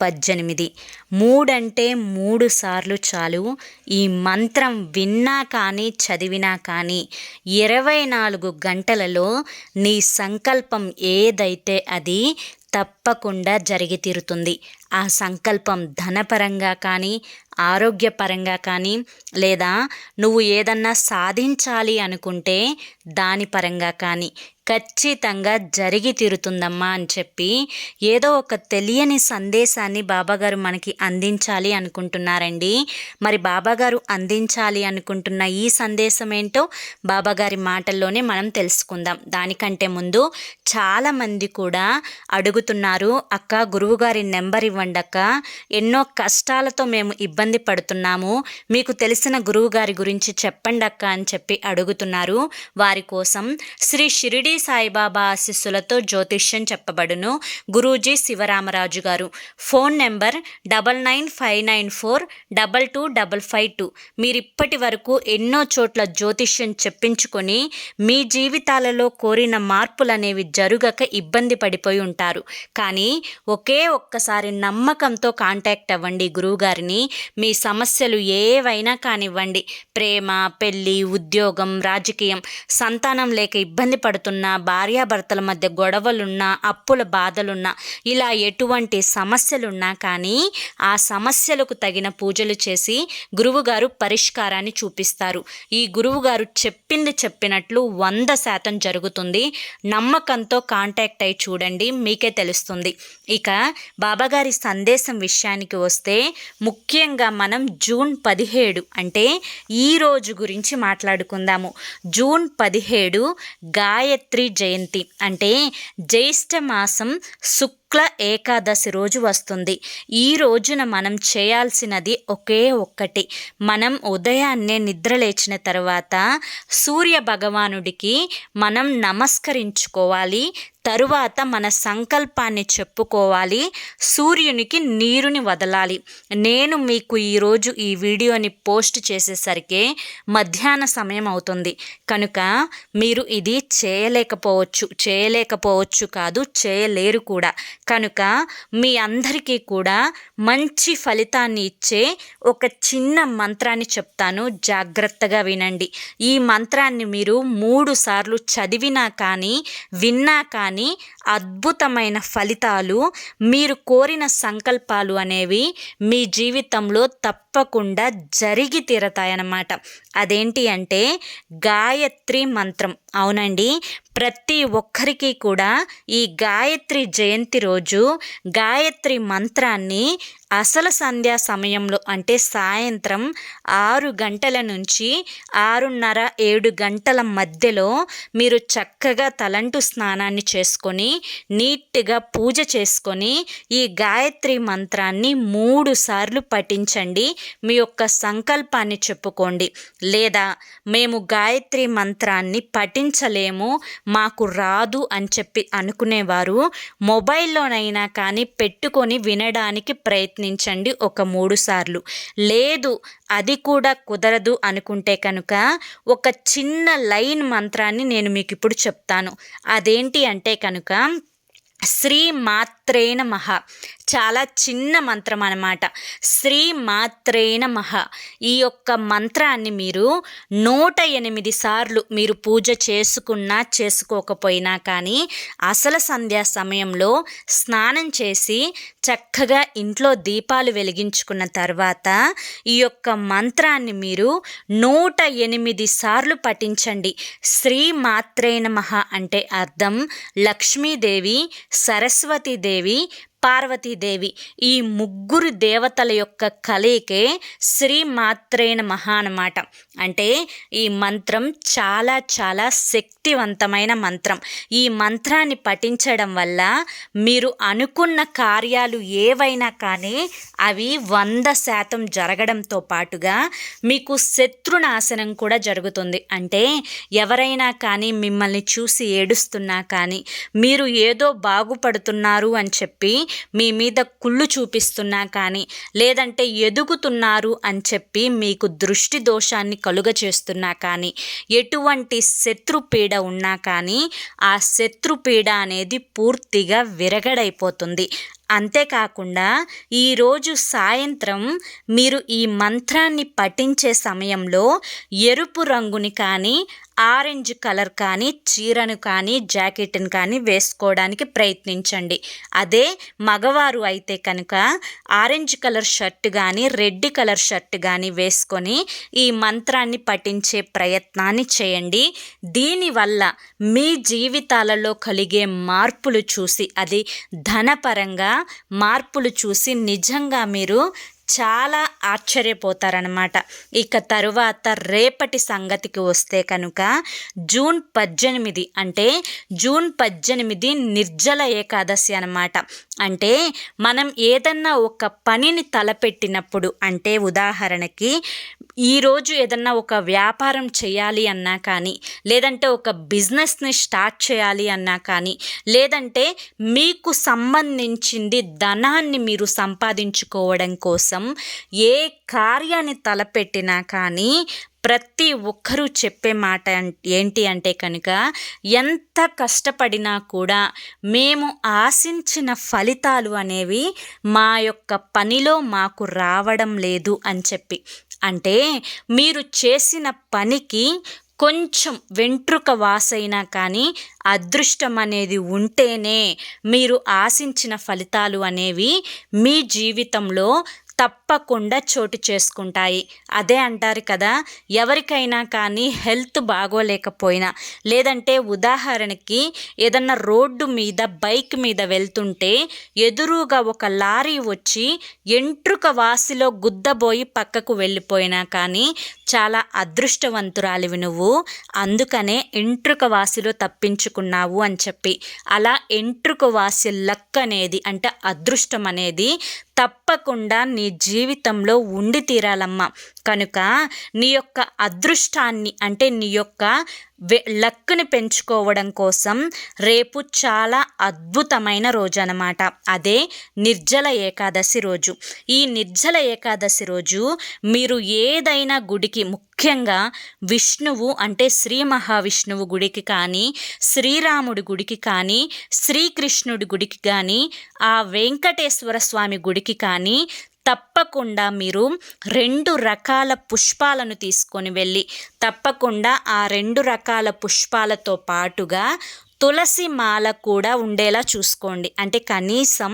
పద్దెనిమిది. మూడంటే మూడు సార్లు చాలు. ఈ మంత్రం విన్నా కానీ చదివినా కానీ ఇరవై నాలుగు గంటలలో నీ సంకల్పం ఏదైతే అది తప్పకుండా జరిగి తీరుతుంది. ఆ సంకల్పం ధనపరంగా కానీ ఆరోగ్యపరంగా కానీ లేదా నువ్వు ఏదన్నా సాధించాలి అనుకుంటే దాని పరంగా కానీ ఖచ్చితంగా జరిగి తీరుతుందమ్మా అని చెప్పి ఏదో ఒక తెలియని సందేశాన్ని బాబాగారు మనకి అందించాలి అనుకుంటున్నారండి. మరి బాబాగారు అందించాలి అనుకుంటున్న ఈ సందేశం ఏంటో బాబాగారి మాటల్లోనే మనం తెలుసుకుందాం. దానికంటే ముందు చాలామంది కూడా అడుగుతున్నారు అక్క గురువుగారి నెంబర్ ఇవ్వండక్క. ఎన్నో కష్టాలతో మేము ఇబ్బంది పడుతున్నాము. మీకు తెలిసిన గురువుగారి గురించి చెప్పండి అక్క అని చెప్పి అడుగుతున్నారు. వారి కోసం శ్రీ షిరిడి సాయిబాబా ఆశీస్సులతో జ్యోతిష్యం చెప్పబడును. గురూజీ శివరామరాజు గారు. Phone number double nine five nine four double two double five two. మీరు ఇప్పటి వరకు ఎన్నో చోట్ల జ్యోతిష్యం చెప్పించుకొని మీ జీవితాలలో కోరిన మార్పులు అనేవి జరుగక ఇబ్బంది పడిపోయి ఉంటారు. కానీ ఒకే ఒక్కసారి నమ్మకంతో కాంటాక్ట్ అవ్వండి గురువుగారిని. మీ సమస్యలు ఏవైనా కానివ్వండి. ప్రేమ పెళ్ళి ఉద్యోగం రాజకీయం సంతానం లేక ఇబ్బంది పడుతున్నా భార్యాభర్తల మధ్య గొడవలున్నా అప్పుల బాధలున్నా ఇలా ఎటువంటి సమస్యలున్నా కానీ ఆ సమస్యలకు తగిన పూజలు చేసి గురువుగారు పరిష్కారాన్ని చూపిస్తారు. ఈ గురువుగారు చెప్పింది చెప్పినట్లు వంద శాతం జరుగుతుంది. నమ్మకంతో కాంటాక్ట్ అయి చూడండి మీకే తెలుస్తుంది. ఇక బాబాగారి సందేశం విషయానికి వస్తే ముఖ్యంగా మనం జూన్ పదిహేడు అంటే ఈ రోజు గురించి మాట్లాడుకుందాము. జూన్ పదిహేడు గాయత్రి జయంతి అంటే జ్యేష్ఠ మాసం శుక్ల ఏకాదశి రోజు వస్తుంది. ఈ రోజున మనం చేయాల్సినది ఒకే ఒక్కటి. మనం ఉదయాన్నే నిద్ర లేచిన తర్వాత సూర్య భగవానుడికి మనం నమస్కరించుకోవాలి. తరువాత మన సంకల్పాన్ని చెప్పుకోవాలి. సూర్యునికి నీరుని వదలాలి. నేను మీకు ఈరోజు ఈ వీడియోని పోస్ట్ చేసేసరికి మధ్యాహ్న సమయం అవుతుంది. కనుక మీరు ఇది చేయలేకపోవచ్చు. చేయలేకపోవచ్చు కాదు చేయలేరు కూడా. కనుక మీ అందరికీ కూడా మంచి ఫలితాన్ని ఇచ్చే ఒక చిన్న మంత్రాన్ని చెప్తాను. జాగ్రత్తగా వినండి. ఈ మంత్రాన్ని మీరు మూడు సార్లు చదివినా కానీ విన్నా కానీ కానీ అద్భుతమైన ఫలితాలు మీరు కోరిన సంకల్పాలు అనేవి మీ జీవితంలో తప్పకుండా జరిగి తీరతాయన్నమాట. అదేంటి అంటే గాయత్రి మంత్రం. అవునండి. ప్రతి ఒక్కరికి కూడా ఈ గాయత్రి జయంతి రోజు గాయత్రి మంత్రాన్ని అసలు సంధ్యా సమయంలో అంటే సాయంత్రం ఆరు గంటల నుంచి ఆరున్నర ఏడు గంటల మధ్యలో మీరు చక్కగా తలంటు స్నానాన్ని చేసుకొని నీట్గా పూజ చేసుకొని ఈ గాయత్రి మంత్రాన్ని మూడు సార్లు పఠించండి. మీ యొక్క సంకల్పాన్ని చెప్పుకోండి. లేదా మేము గాయత్రి మంత్రాన్ని పఠించలేము మాకు రాదు అని చెప్పి అనుకునేవారు. మొబైల్లోనైనా కానీ పెట్టుకొని వినడానికి ప్రయత్నించండి ఒక మూడు సార్లు. లేదు అది కూడా కుదరదు అనుకుంటే కనుక ఒక చిన్న లైన్ మంత్రాన్ని నేను మీకు ఇప్పుడు చెప్తాను. అదేంటి అంటే కనుక శ్రీ మాత్రేణ మహా చాలా చిన్న మంత్రం అన్నమాట. శ్రీ మాత్రేణ మహ ఈ యొక్క మంత్రాన్ని మీరు నూట ఎనిమిది సార్లు మీరు పూజ చేసుకున్నా చేసుకోకపోయినా కానీ అసలు సంధ్యా సమయంలో స్నానం చేసి చక్కగా ఇంట్లో దీపాలు వెలిగించుకున్న తర్వాత ఈ యొక్క మంత్రాన్ని మీరు నూట ఎనిమిది సార్లు పఠించండి. శ్రీ మాత్రేణ మహ అంటే అర్థం లక్ష్మీదేవి సరస్వతీదేవి పార్వతీదేవి. ఈ ముగ్గురు దేవతల యొక్క కలయికే శ్రీమాత్రే మహా అన్నమాట. అంటే ఈ మంత్రం చాలా చాలా శక్తివంతమైన మంత్రం. ఈ మంత్రాన్ని పఠించడం వల్ల మీరు అనుకున్న కార్యాలు ఏవైనా కానీ అవి వంద శాతం జరగడంతో పాటుగా మీకు శత్రునాశనం కూడా జరుగుతుంది. అంటే ఎవరైనా కానీ మిమ్మల్ని చూసి ఏడుస్తున్నా కానీ మీరు ఏదో బాగుపడుతున్నారు అని చెప్పి మీ మీద కుళ్ళు చూపిస్తున్నా కానీ లేదంటే ఎదుగుతున్నారు అని చెప్పి మీకు దృష్టి దోషాన్ని కలుగ చేస్తున్నా కానీ ఎటువంటి శత్రుపీడ ఉన్నా కానీ ఆ శత్రుపీడ అనేది పూర్తిగా విరగడైపోతుంది. అంతేకాకుండా ఈరోజు సాయంత్రం మీరు ఈ మంత్రాన్ని పఠించే సమయంలో ఎరుపు రంగుని కానీ ఆరెంజ్ కలర్ కానీ చీరను కానీ జాకెట్ని కానీ వేసుకోవడానికి ప్రయత్నించండి. అదే మగవారు అయితే కనుక ఆరెంజ్ కలర్ షర్ట్ కానీ రెడ్ కలర్ షర్ట్ కానీ వేసుకొని ఈ మంత్రాన్ని పఠించే ప్రయత్నాన్ని చేయండి. దీనివల్ల మీ జీవితాలలో కలిగే మార్పులు చూసి అది ధనపరంగా మార్పులు చూసి నిజంగా మీరు చాలా ఆశ్చర్యపోతారనమాట ఇక తరువాత రేపటి సంగతికి వస్తే కనుక జూన్ పద్దెనిమిది అంటే జూన్ పద్దెనిమిది నిర్జల ఏకాదశి అనమాట అంటే మనం ఏదన్నా ఒక పనిని తలపెట్టినప్పుడు అంటే ఉదాహరణకి ఈరోజు ఏదన్నా ఒక వ్యాపారం చేయాలి అన్నా కానీ లేదంటే ఒక బిజినెస్ని స్టార్ట్ చేయాలి అన్నా కానీ లేదంటే మీకు సంబంధించింది ధనాన్ని మీరు సంపాదించుకోవడం కోసం ఏ కార్యాన్ని తలపెట్టినా కానీ ప్రతి ఒక్కరూ చెప్పే మాట ఏంటి అంటే కనుక ఎంత కష్టపడినా కూడా మేము ఆశించిన ఫలితాలు అనేవి మా యొక్క పనిలో మాకు రావడం లేదు అని చెప్పి. అంటే మీరు చేసిన పనికి కొంచెం వెంట్రుక వాసైనా కానీ అదృష్టం అనేది ఉంటేనే మీరు ఆశించిన ఫలితాలు అనేవి మీ జీవితంలో తప్పకుండా చోటు చేసుకుంటాయి. అదే అంటారు కదా ఎవరికైనా కానీ హెల్త్ బాగోలేకపోయినా లేదంటే ఉదాహరణకి ఏదన్నా రోడ్డు మీద బైక్ మీద వెళ్తుంటే ఎదురుగా ఒక లారీ వచ్చి ఎంట్రుక వాసిలో గుద్దబోయి పక్కకు వెళ్ళిపోయినా కానీ చాలా అదృష్టవంతురాలివి నువ్వు. అందుకనే ఎంట్రుక వాసిలో తప్పించుకున్నావు అని చెప్పి. అలా ఎంట్రుక వాసి లక్ అనేది అంటే అదృష్టం అనేది తప్పకుండా నీ నీ జీవితంలో ఉండి తీరాలమ్మా. కనుక నీ యొక్క అదృష్టాన్ని అంటే నీ యొక్క లక్కుని పెంచుకోవడం కోసం రేపు చాలా అద్భుతమైన రోజు అనమాట అదే నిర్జల ఏకాదశి రోజు. ఈ నిర్జల ఏకాదశి రోజు మీరు ఏదైనా గుడికి ముఖ్యంగా విష్ణువు అంటే శ్రీ మహావిష్ణువు గుడికి కానీ శ్రీరాముడి గుడికి కానీ శ్రీకృష్ణుడి గుడికి కానీ ఆ వెంకటేశ్వర స్వామి గుడికి కానీ తప్పకుండా మీరు రెండు రకాల పుష్పాలను తీసుకొని వెళ్ళి తప్పకుండా ఆ రెండు రకాల పుష్పాలతో పాటుగా తులసి మాల కూడా ఉండేలా చూసుకోండి. అంటే కనీసం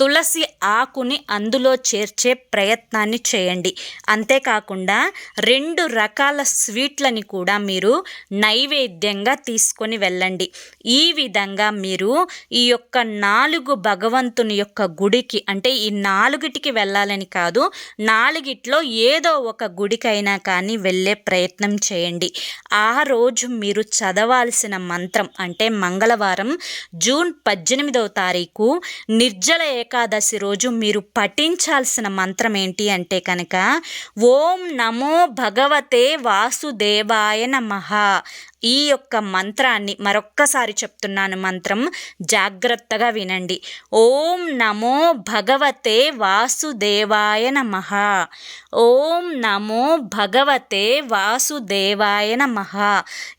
తులసి ఆకుని అందులో చేర్చే ప్రయత్నాన్ని చేయండి. అంతేకాకుండా రెండు రకాల స్వీట్లని కూడా మీరు నైవేద్యంగా తీసుకొని వెళ్ళండి. ఈ విధంగా మీరు ఈ యొక్క నాలుగు భగవంతుని యొక్క గుడికి అంటే ఈ నాలుగిటికి వెళ్ళాలని కాదు నాలుగిట్లో ఏదో ఒక గుడికైనా కానీ వెళ్ళే ప్రయత్నం చేయండి. ఆ రోజు మీరు చదవాల్సిన మంత్రం అంటే మంగళవారం జూన్ పద్దెనిమిదవ తారీఖు నిర్జల ఏకాదశి రోజు మీరు పఠించాల్సిన మంత్రం ఏంటి అంటే కనుక ఓం నమో భగవతే వాసుదేవాయ నమ. ఈ యొక్క మంత్రాన్ని మరొక్కసారి చెప్తున్నాను మంత్రం జాగ్రత్తగా వినండి. ఓం నమో భగవతే వాసుదేవాయ నమ. ఓం నమో భగవతే వాసుదేవాయ నమ.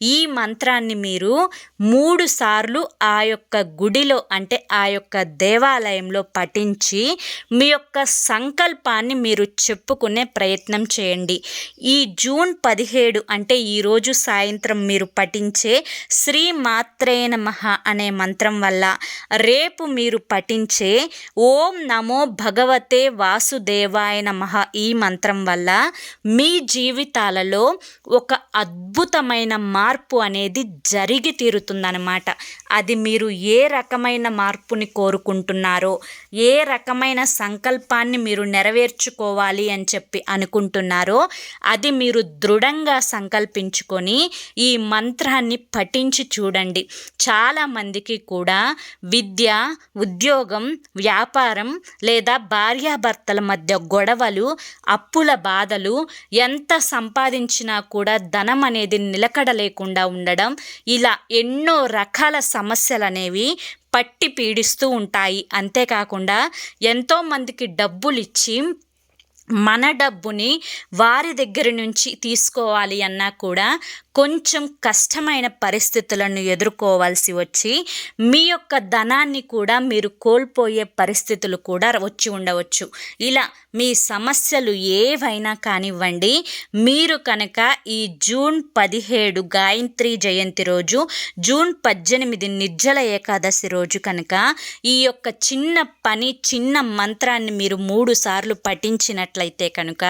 ఈ మంత్రాన్ని మీరు మూడు సార్లు ఆ యొక్క గుడిలో అంటే ఆ యొక్క దేవాలయంలో పఠించి మీ యొక్క సంకల్పాన్ని మీరు చెప్పుకునే ప్రయత్నం చేయండి. ఈ జూన్ పదిహేడు అంటే ఈరోజు సాయంత్రం మీరు పఠించే శ్రీ మాత్రే నమః అనే మంత్రం వల్ల రేపు మీరు పఠించే ఓం నమో భగవతే వాసుదేవాయ నమ ఈ మంత్రం వల్ల మీ జీవితాలలో ఒక అద్భుతమైన మార్పు అనేది జరిగి తీరుతుందన్నమాట. అది మీరు ఏ రకమైన మార్పుని కోరుకుంటున్నారో ఏ రకమైన సంకల్పాన్ని మీరు నెరవేర్చుకోవాలి అని చెప్పి అనుకుంటున్నారో అది మీరు దృఢంగా సంకల్పించుకొని ఈ మంత్రాన్ని పఠించి చూడండి. చాలామందికి కూడా విద్య ఉద్యోగం వ్యాపారం లేదా భార్యాభర్తల మధ్య గొడవలు అప్పుల బాధలు ఎంత సంపాదించినా కూడా ధనం అనేది నిలకడ లేకుండా ఉండడం ఇలా ఎన్నో రకాల సమస్యలు అనేవి పట్టి పీడిస్తూ ఉంటాయి. అంతేకాకుండా ఎంతోమందికి డబ్బులు ఇచ్చి మన డబ్బుని వారి దగ్గర నుంచి తీసుకోవాలి అన్నా కూడా కొంచెం కష్టమైన పరిస్థితులను ఎదుర్కోవాల్సి వచ్చి మీ యొక్క ధనాన్ని కూడా మీరు కోల్పోయే పరిస్థితులు కూడా వచ్చి ఉండవచ్చు. ఇలా మీ సమస్యలు ఏవైనా కానివ్వండి మీరు కనుక ఈ జూన్ పదిహేడు గాయత్రి జయంతి రోజు జూన్ పద్దెనిమిది నిర్జల ఏకాదశి రోజు కనుక ఈ యొక్క చిన్న పని చిన్న మంత్రాన్ని మీరు మూడు సార్లు పఠించినట్టు చేసినట్లయితే కనుక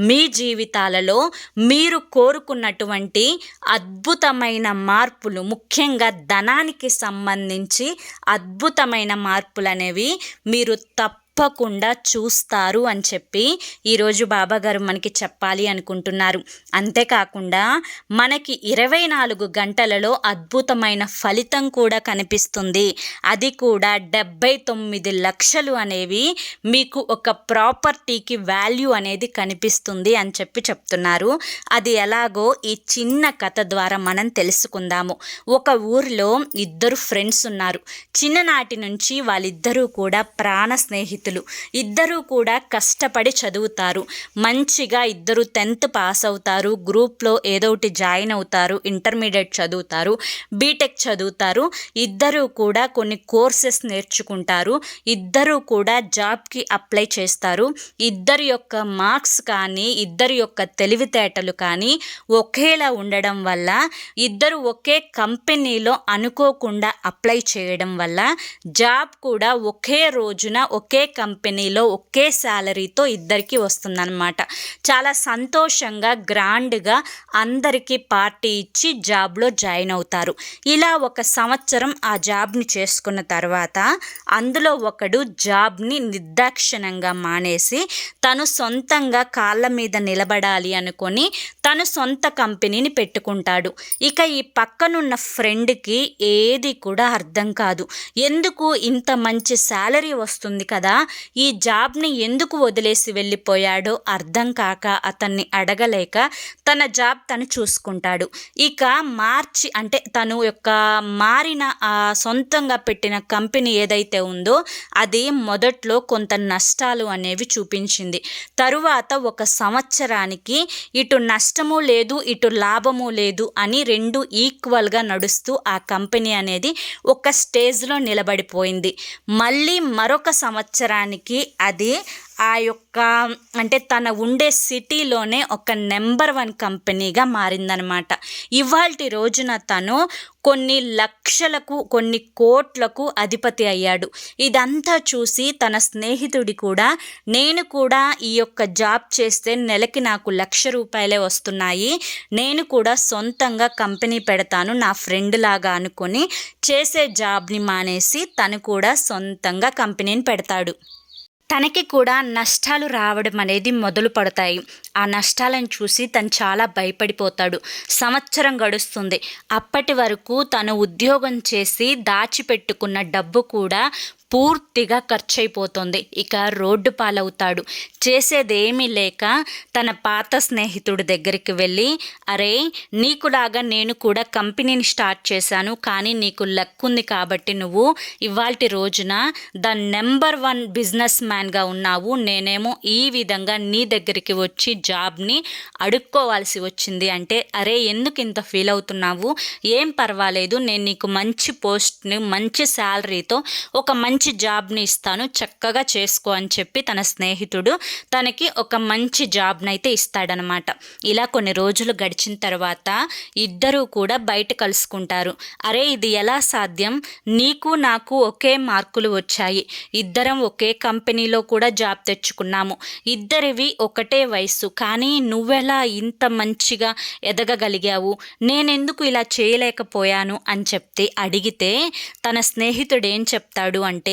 మీ జీవితాలలో మీరు కోరుకున్నటువంటి అద్భుతమైన మార్పులు ముఖ్యంగా ధనానికి సంబంధించి అద్భుతమైన మార్పులు అనేవి మీరు తప్ప తప్పకుండా చూస్తారు అని చెప్పి ఈరోజు బాబాగారు మనకి చెప్పాలి అనుకుంటున్నారు. అంతేకాకుండా మనకి ఇరవై నాలుగు గంటలలో అద్భుతమైన ఫలితం కూడా కనిపిస్తుంది. అది కూడా డెబ్బై తొమ్మిది లక్షలు అనేవి మీకు ఒక ప్రాపర్టీకి వాల్యూ అనేది కనిపిస్తుంది అని చెప్పి చెప్తున్నారు. అది ఎలాగో ఈ చిన్న కథ ద్వారా మనం తెలుసుకుందాము. ఒక ఊరిలో ఇద్దరు ఫ్రెండ్స్ ఉన్నారు. చిన్ననాటి నుంచి వాళ్ళిద్దరూ కూడా ప్రాణ స్నేహితులు ఇద్దరూ కూడా కష్టపడి చదువుతారు. మంచిగా ఇద్దరు టెన్త్ పాస్ అవుతారు. గ్రూప్లో ఏదో ఒకటి జాయిన్ అవుతారు. ఇంటర్మీడియట్ చదువుతారు. బీటెక్ చదువుతారు. ఇద్దరూ కూడా కొన్ని కోర్సెస్ నేర్చుకుంటారు. ఇద్దరూ కూడా జాబ్కి అప్లై చేస్తారు. ఇద్దరి యొక్క మార్క్స్ కానీ ఇద్దరి యొక్క తెలివితేటలు కానీ ఒకేలా ఉండడం వల్ల ఇద్దరు ఒకే కంపెనీలో అనుకోకుండా అప్లై చేయడం వల్ల జాబ్ కూడా ఒకే రోజున ఒకే కంపెనీలో ఒకే శాలరీతో ఇద్దరికి వస్తుందన్నమాట. చాలా సంతోషంగా గ్రాండ్గా అందరికీ పార్టీ ఇచ్చి జాబ్లో జాయిన్ అవుతారు. ఇలా ఒక సంవత్సరం ఆ జాబ్ని చేసుకున్న తర్వాత అందులో ఒకడు జాబ్ని నిర్దాక్షిణంగా మానేసి తను సొంతంగా కాళ్ళ మీద నిలబడాలి అనుకొని తను సొంత కంపెనీని పెట్టుకుంటాడు. ఇక ఈ పక్కనున్న ఫ్రెండ్కి ఏది కూడా అర్థం కాదు. ఎందుకు ఇంత మంచి శాలరీ వస్తుంది కదా? ఈ జాబ్ని ఎందుకు వదిలేసి వెళ్ళిపోయాడో అర్థం కాక అతన్ని అడగలేక తన జాబ్ తను చూసుకుంటాడు. ఇక మార్చి అంటే తను యొక్క మారిన ఆ సొంతంగా పెట్టిన కంపెనీ ఏదైతే ఉందో అది మొదట్లో కొంత నష్టాలు అనేవి చూపించింది. తరువాత ఒక సంవత్సరానికి ఇటు నష్టము లేదు ఇటు లాభము లేదు అని రెండు ఈక్వల్గా నడుస్తూ ఆ కంపెనీ అనేది ఒక స్టేజ్లో నిలబడిపోయింది. మళ్ళీ మరొక సంవత్సరం సంవత్సరానికి అది ఆ యొక్క అంటే తన ఉండే సిటీలోనే ఒక నెంబర్ వన్ కంపెనీగా మారిందనమాట. ఇవాళ రోజున తను కొన్ని లక్షలకు కొన్ని కోట్లకు అధిపతి అయ్యాడు. ఇదంతా చూసి తన స్నేహితుడి కూడా నేను కూడా ఈ యొక్క జాబ్ చేస్తే నెలకి నాకు లక్ష రూపాయలే వస్తున్నాయి నేను కూడా సొంతంగా కంపెనీ పెడతాను నా ఫ్రెండ్ లాగా అనుకొని చేసే జాబ్ని మానేసి తను కూడా సొంతంగా కంపెనీని పెడతాడు. తనకి కూడా నష్టాలు రావడం అనేది మొదలు పడతాయి. ఆ నష్టాలను చూసి తను చాలా భయపడిపోతాడు. సంవత్సరం గడుస్తుంది. అప్పటి వరకు తను ఉద్యోగం చేసి దాచిపెట్టుకున్న డబ్బు కూడా పూర్తిగా ఖర్చయిపోతుంది ఇక రోడ్డు పాలవుతాడు. చేసేదేమీ లేక తన పాత స్నేహితుడి దగ్గరికి వెళ్ళి అరే నీకులాగా నేను కూడా కంపెనీని స్టార్ట్ చేశాను కానీ నీకు లక్ ఉంది కాబట్టి నువ్వు ఇవాల్టి రోజున ద నెంబర్ వన్ బిజినెస్ మ్యాన్గా ఉన్నావు. నేనేమో ఈ విధంగా నీ దగ్గరికి వచ్చి జాబ్ని అడుక్కోవాల్సి వచ్చింది. అంటే అరే ఎందుకు ఇంత ఫీల్ అవుతున్నావు? ఏం పర్వాలేదు. నేను నీకు మంచి పోస్ట్ని మంచి శాలరీతో ఒక మంచి మంచి జాబ్ని ఇస్తాను చక్కగా చేసుకో అని చెప్పి తన స్నేహితుడు తనకి ఒక మంచి జాబ్ని అయితే ఇస్తాడనమాట. ఇలా కొన్ని రోజులు గడిచిన తర్వాత ఇద్దరూ కూడా బయట కలుసుకుంటారు. అరే ఇది ఎలా సాధ్యం? నీకు నాకు ఒకే మార్కులు వచ్చాయి. ఇద్దరం ఒకే కంపెనీలో కూడా జాబ్ తెచ్చుకున్నాము. ఇద్దరివి ఒకటే వయసు కానీ నువ్వెలా ఇంత మంచిగా ఎదగగలిగావు? నేనెందుకు ఇలా చేయలేకపోయాను అని చెప్తే అడిగితే తన స్నేహితుడు ఏం చెప్తాడు అంటే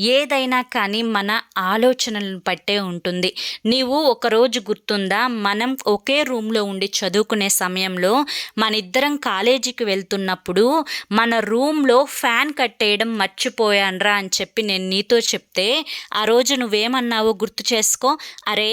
ఏదైనా కానీ మన ఆలోచనలను పట్టే ఉంటుంది. నీవు ఒకరోజు గుర్తుందా? మనం ఒకే రూమ్లో ఉండి చదువుకునే సమయంలో మన ఇద్దరం కాలేజీకి వెళ్తున్నప్పుడు మన రూమ్లో ఫ్యాన్ కట్టేయడం మర్చిపోయాన్రా అని చెప్పి నేను నీతో చెప్తే ఆ రోజు నువ్వేమన్నావో గుర్తు చేసుకో. అరే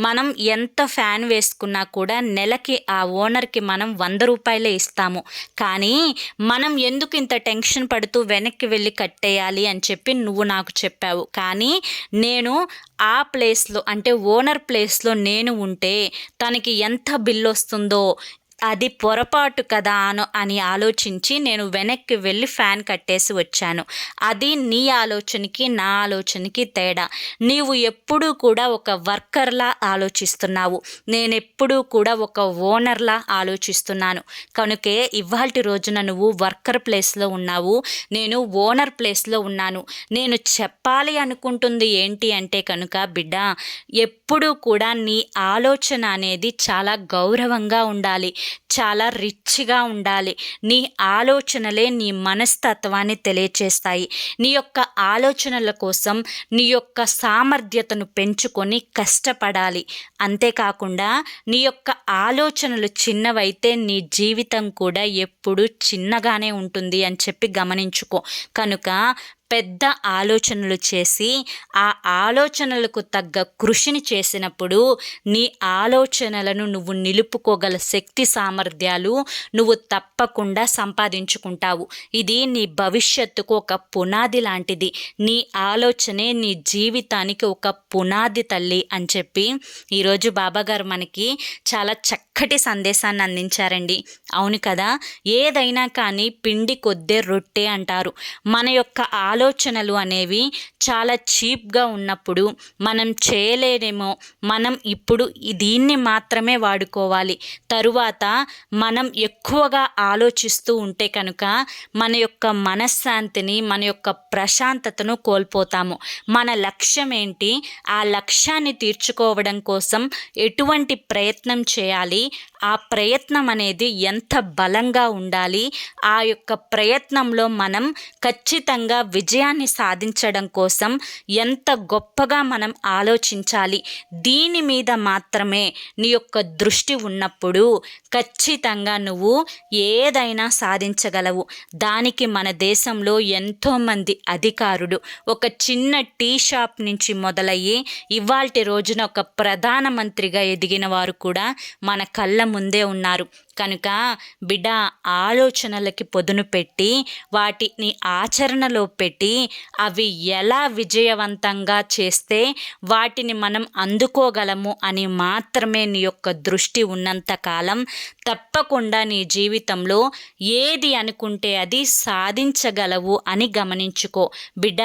మనం ఎంత ఫ్యాన్ వేసుకున్నా కూడా నెలకి ఆ ఓనర్కి మనం వంద రూపాయలే ఇస్తాము. కానీ మనం ఎందుకు ఇంత టెన్షన్ పడుతూ వెనక్కి వెళ్ళి కట్టేయాలి అని చెప్పి నువ్వు నాకు చెప్పావు. కానీ నేను ఆ ప్లేస్లో అంటే ఓనర్ ప్లేస్లో నేను ఉంటే తనకి ఎంత బిల్ వస్తుందో అది పొరపాటు కదా అను అని ఆలోచించి నేను వెనక్కి వెళ్ళి ఫ్యాన్ కట్టేసి వచ్చాను. అది నీ ఆలోచనకి నా ఆలోచనకి తేడా. నీవు ఎప్పుడూ కూడా ఒక వర్కర్లా ఆలోచిస్తున్నావు. నేను ఎప్పుడూ కూడా ఒక ఓనర్లా ఆలోచిస్తున్నాను. కనుకే ఇవాళ రోజున నువ్వు వర్కర్ ప్లేస్లో ఉన్నావు. నేను ఓనర్ ప్లేస్లో ఉన్నాను. నేను చెప్పాలి అనుకుంటుంది ఏంటి అంటే కనుక బిడ్డ ఎప్పుడూ కూడా నీ ఆలోచన అనేది చాలా గౌరవంగా ఉండాలి. చాలా రిచ్గా ఉండాలి. నీ ఆలోచనలే నీ మనస్తత్వాన్ని తెలియచేస్తాయి. నీ యొక్క ఆలోచనల కోసం నీ యొక్క సామర్థ్యతను పెంచుకొని కష్టపడాలి. అంతేకాకుండా నీ యొక్క ఆలోచనలు చిన్నవైతే నీ జీవితం కూడా ఎప్పుడు చిన్నగానే ఉంటుంది అని చెప్పి గమనించుకో. కనుక పెద్ద ఆలోచనలు చేసి ఆ ఆలోచనలకు తగ్గ కృషిని చేసినప్పుడు నీ ఆలోచనలను నువ్వు నిలుపుకోగల శక్తి సామర్థ్యాలు నువ్వు తప్పకుండా సంపాదించుకుంటావు. ఇది నీ భవిష్యత్తుకు ఒక పునాది లాంటిది. నీ ఆలోచనే నీ జీవితానికి ఒక పునాది తల్లి అని చెప్పి ఈరోజు బాబాగారు మనకి చాలా చక్కటి సందేశాన్ని అందించారండి. అవును కదా? ఏదైనా కానీ పిండి కొద్దే రొట్టె అంటారు. మన యొక్క ఆలోచనలు అనేవి చాలా చీప్గా ఉన్నప్పుడు మనం చేయలేనేమో మనం ఇప్పుడు దీన్ని మాత్రమే వాడుకోవాలి. తరువాత మనం ఎక్కువగా ఆలోచిస్తూ ఉంటే కనుక మన యొక్క మనశ్శాంతిని మన యొక్క ప్రశాంతతను కోల్పోతాము. మన లక్ష్యం ఏంటి? ఆ లక్ష్యాన్ని తీర్చుకోవడం కోసం ఎటువంటి ప్రయత్నం చేయాలి? ఆ ప్రయత్నం అనేది ఎంత బలంగా ఉండాలి? ఆ యొక్క ప్రయత్నంలో మనం ఖచ్చితంగా విజయాన్ని సాధించడం కోసం ఎంత గొప్పగా మనం ఆలోచించాలి? దీని మీద మాత్రమే నీ యొక్క దృష్టి ఉన్నప్పుడు ఖచ్చితంగా నువ్వు ఏదైనా సాధించగలవు. దానికి మన దేశంలో ఎంతోమంది అధికారులు ఒక చిన్న టీ షాప్ నుంచి మొదలయ్యి ఇవాల్టి రోజున ఒక ప్రధానమంత్రిగా ఎదిగిన వారు కూడా మన కళ్ళ ముందే ఉన్నారు. కనుక బిడ్డ ఆలోచనలకి పొదును పెట్టి వాటిని ఆచరణలో పెట్టి అవి ఎలా విజయవంతంగా చేస్తే వాటిని మనం అందుకోగలము అని మాత్రమే నీ యొక్క దృష్టి ఉన్నంతకాలం తప్పకుండా నీ జీవితంలో ఏది అనుకుంటే అది సాధించగలవు అని గమనించుకో. బిడ్డ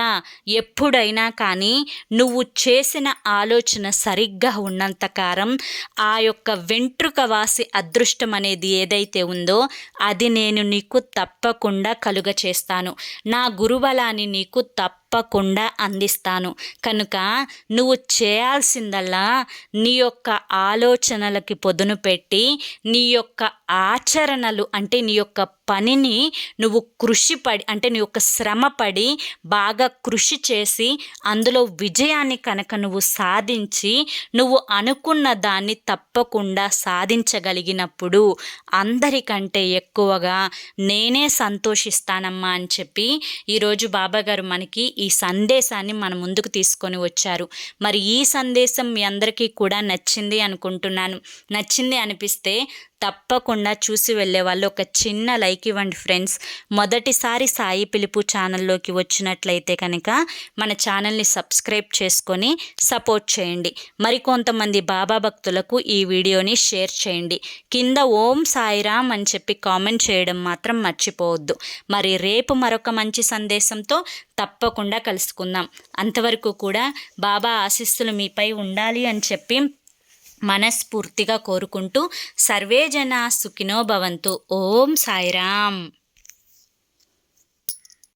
ఎప్పుడైనా కానీ నువ్వు చేసిన ఆలోచన సరిగ్గా ఉన్నంతకారం ఆ యొక్క వెంట్రుక వాసి అదృష్టం అనేది ఏదైతే ఉందో అది నేను నీకు తప్పకుండా కలుగ చేస్తాను నా గురుబలాన్ని నీకు తప్ప తప్పకుండా అందిస్తాను. కనుక నువ్వు చేయాల్సిందల్లా నీ యొక్క ఆలోచనలకి పొదును పెట్టి నీ యొక్క ఆచరణలు అంటే నీ యొక్క పనిని నువ్వు కృషి పడి అంటే నీ యొక్క శ్రమ పడి బాగా కృషి చేసి అందులో విజయాన్ని కనుక నువ్వు సాధించి నువ్వు అనుకున్న దాన్ని తప్పకుండా సాధించగలిగినప్పుడు అందరికంటే ఎక్కువగా నేనే సంతోషిస్తానమ్మా అని చెప్పి ఈరోజు బాబాగారు మనకి ఈ సందేశాన్ని మన ముందుకు తీసుకొని వచ్చారు. మరి ఈ సందేశం మీ అందరికీ కూడా నచ్చింది అనుకుంటున్నాను. నచ్చింది అనిపిస్తే తప్పకుండా చూసి వెళ్ళే వాళ్ళు ఒక చిన్న లైక్ ఇవ్వండి ఫ్రెండ్స్. మొదటిసారి సాయి పిలుపు ఛానల్లోకి వచ్చినట్లయితే కనుక మన ఛానల్ని సబ్స్క్రైబ్ చేసుకొని సపోర్ట్ చేయండి. మరికొంతమంది బాబా భక్తులకు ఈ వీడియోని షేర్ చేయండి. కింద ఓం సాయిరామ్ అని చెప్పి కామెంట్ చేయడం మాత్రం మర్చిపోవద్దు. మరి రేపు మరొక మంచి సందేశంతో తప్పకుండా కలుసుకుందాం. అంతవరకు కూడా బాబా ఆశీస్సులు మీపై ఉండాలి అని చెప్పి మనస్ఫూర్తిగా కోరుకుంటూ సర్వే జన సుఖినో భవంతు. ఓం సాయిరామ్.